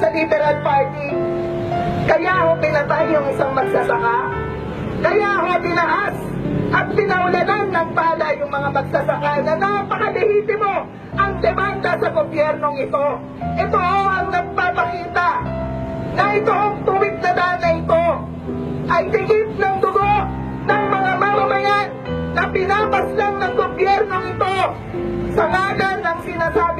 sa Liberal Party. Kaya ho pinatay yung isang magsasaka. Kaya ho tinaas at pinaulanan ng pala yung mga magsasaka na napakalehitimo ang demanda sa gobyernong ito. Ito ho ang nagpapakita na itong tuwid na dana ito ay tigit ng dugo ng mga mamamayan na pinapaslang ng gobyernong ito sa ngalan ng sinasabi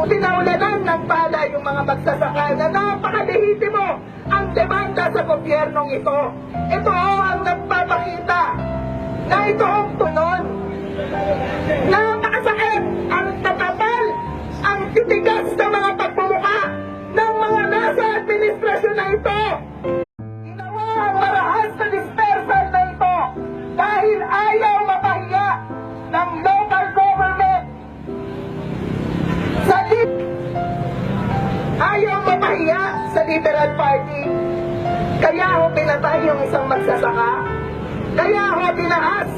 Pinaulanan ng pala yung mga magsasaka na napakalehitimo ang demanda sa gobyernong ito. Ito ho ang nagpapakita na ito ang tunon. Napakasakit ang tatapal, ang titigas na mga pagmumukha ng mga nasa administrasyon na ito. Liberal Party. Kaya ho pinatay yung isang magsasaka. Kaya ho tinaas